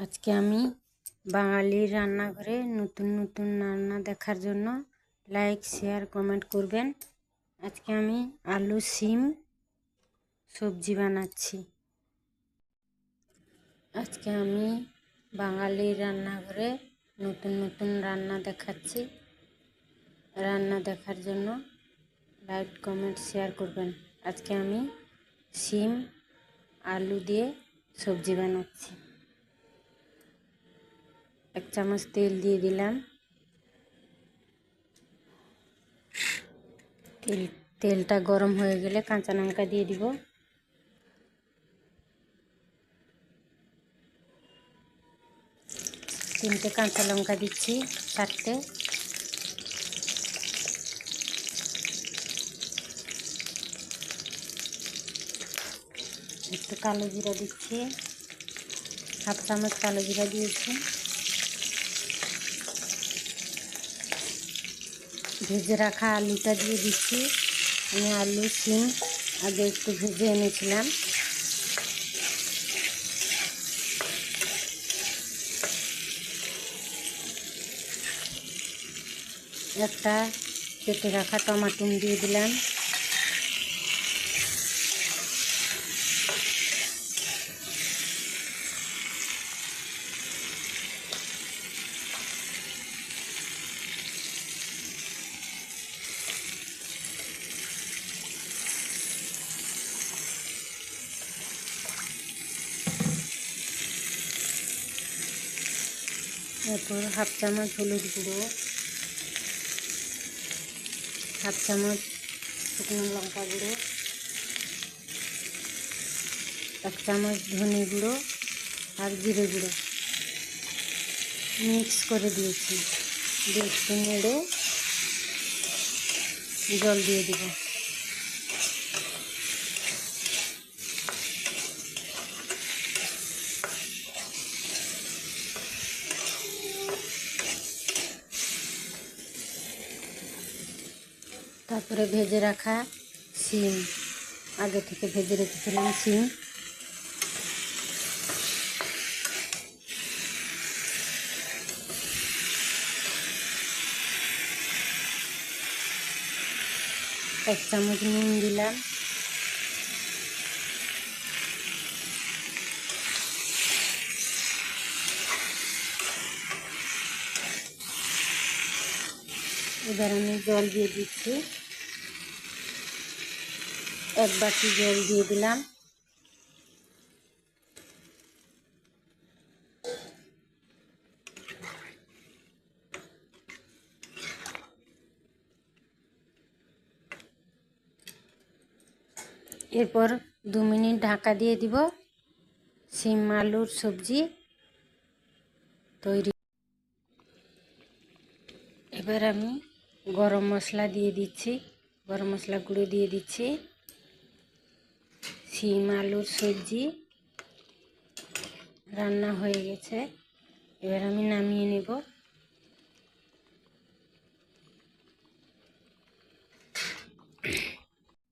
আজকে আমি বাঙালির রান্নাঘরে নতুন নতুন রান্না দেখার জন্য লাইক শেয়ার কমেন্ট করবেন। আজকে আমি আলু সিম সবজি বানাচ্ছি। আজকে আমি বাঙালির রান্নাঘরে নতুন নতুন রান্না দেখাচ্ছি। রান্না দেখার জন্য লাইক কমেন্ট শেয়ার করবেন। আজকে আমি সিম আলু দিয়ে সবজি বানাচ্ছি। এক চামচ তেল দিয়ে দিলাম। তেল, তেলটা গরম হয়ে গেলে কাঁচা লঙ্কা দিয়ে দিব। তিনটে কাঁচা লঙ্কা দিচ্ছি, চারটে। একটু কালো জিরা দিচ্ছি। হাফ চামচ কালো জিরা দিয়েছি। ভেজে রাখা আলুটা দিয়ে দিচ্ছি। আমি আলু সিম আগে একটু ভেজে এনেছিলাম। একটা কেটে রাখা টমাটুম দিয়ে দিলাম। এরপর হাফ চামচ হলুদ গুঁড়ো, হাফ চামচ শুকনো লঙ্কা গুঁড়ো, এক চামচ ধনে গুঁড়ো আর জিরে গুঁড়ো। মিক্স করে দিয়েছি। দিয়ে একটু নেড়ে জল দিয়ে দিব। তারপরে ভেজে রাখা সিম আগে থেকে ভেজে রেখেছিলাম সিম এক চামচ নুন দিলাম। এবার আমি জল দিয়ে দিচ্ছি। এক বাটি জল দিয়ে দিলাম। এরপর দু মিনিট ঢাকা দিয়ে দিব। সিম আলুর সবজি তৈরি। এবার আমি গরম মশলা দিয়ে দিচ্ছি। গরম মশলা গুঁড়ো দিয়ে দিচ্ছি। সিম আলুর সবজি। রান্না হয়ে গেছে। এবার আমি নামিয়ে নেব।